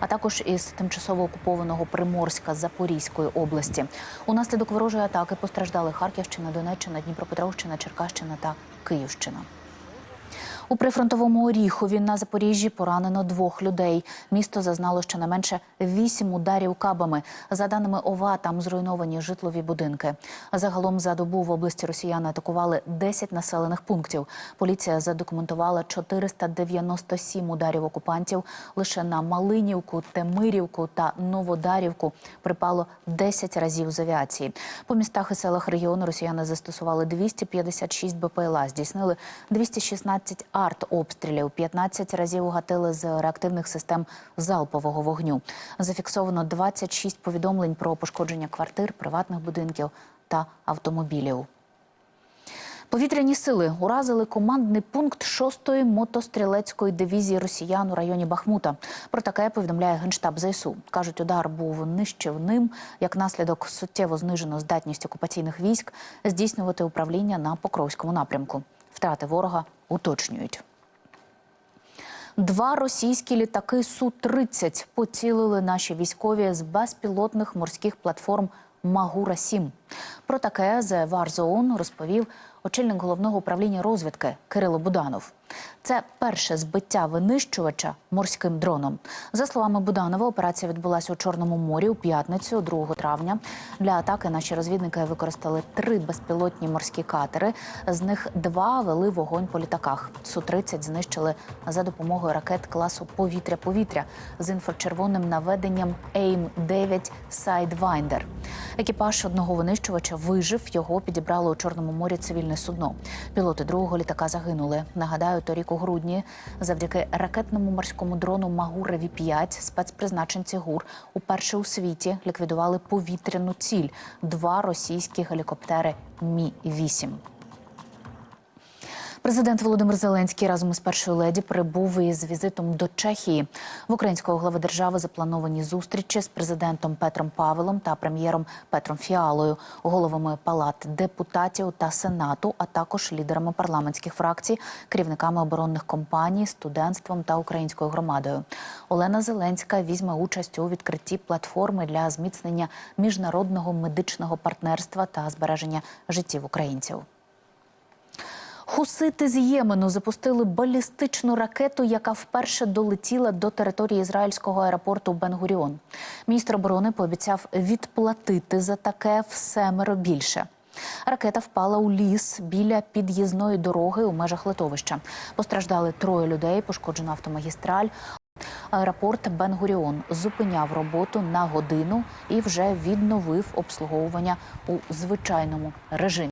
а також із тимчасово окупованого Приморська Запорізької області. Унаслідок ворожої атаки постраждали Харківщина, Донеччина, Дніпропетровщина, Черкащина та Київщина. У прифронтовому Оріхові на Запоріжжі поранено двох людей. Місто зазнало щонайменше вісім ударів кабами. За даними ОВА, там зруйновані житлові будинки. Загалом за добу в області росіяни атакували 10 населених пунктів. Поліція задокументувала 497 ударів окупантів. Лише на Малинівку, Темирівку та Новодарівку припало 10 разів з авіації. По містах і селах регіону росіяни застосували 256 БПЛА, здійснили 216 артобстрілів, 15 разів угатили з реактивних систем залпового вогню. Зафіксовано 26 повідомлень про пошкодження квартир, приватних будинків та автомобілів. Повітряні сили уразили командний пункт 6-ї мотострілецької дивізії росіян у районі Бахмута. Про таке повідомляє генштаб ЗСУ. кажуть, удар був нищівним. Як наслідок суттєво знижено здатність окупаційних військ здійснювати управління на Покровському напрямку. Втрати ворога уточнюють. Два російські літаки Су-30 поцілили наші військові з безпілотних морських платформ Магура 7 Про таке The War розповів очільник головного управління розвідки Кирило Буданов. Це перше збиття винищувача морським дроном. За словами Буданова, операція відбулася у Чорному морі у п'ятницю, 2 травня. Для атаки наші розвідники використали три безпілотні морські катери. З них два вели вогонь по літаках. Су-30 знищили за допомогою ракет класу повітря-повітря з інфрачервоним наведенням AIM-9 Sidewinder. Екіпаж одного винищувача вижив. Його підібрало у Чорному морі цивільне судно. Пілоти другого літака загинули. Нагадаю, торік у грудні завдяки ракетному морському дрону Магура 5 спецпризначенці ГУР уперше у світі ліквідували повітряну ціль два російські гелікоптери Мі 8 Президент Володимир Зеленський разом із першою леді прибув із візитом до Чехії. В українського глави держави заплановані зустрічі з президентом Петром Павелом та прем'єром Петром Фіалою, головами палат депутатів та сенату, а також лідерами парламентських фракцій, керівниками оборонних компаній, студентством та українською громадою. Олена Зеленська візьме участь у відкритті платформи для зміцнення міжнародного медичного партнерства та збереження життів українців. Хусити з Ємену запустили балістичну ракету, яка вперше долетіла до території ізраїльського аеропорту Бен-Гуріон. Міністр оборони пообіцяв відплатити за таке в семеро більше. Ракета впала у ліс біля під'їзної дороги у межах литовища. Постраждали троє людей, пошкоджена автомагістраль. Аеропорт Бен-Гуріон зупиняв роботу на годину і вже відновив обслуговування у звичайному режимі.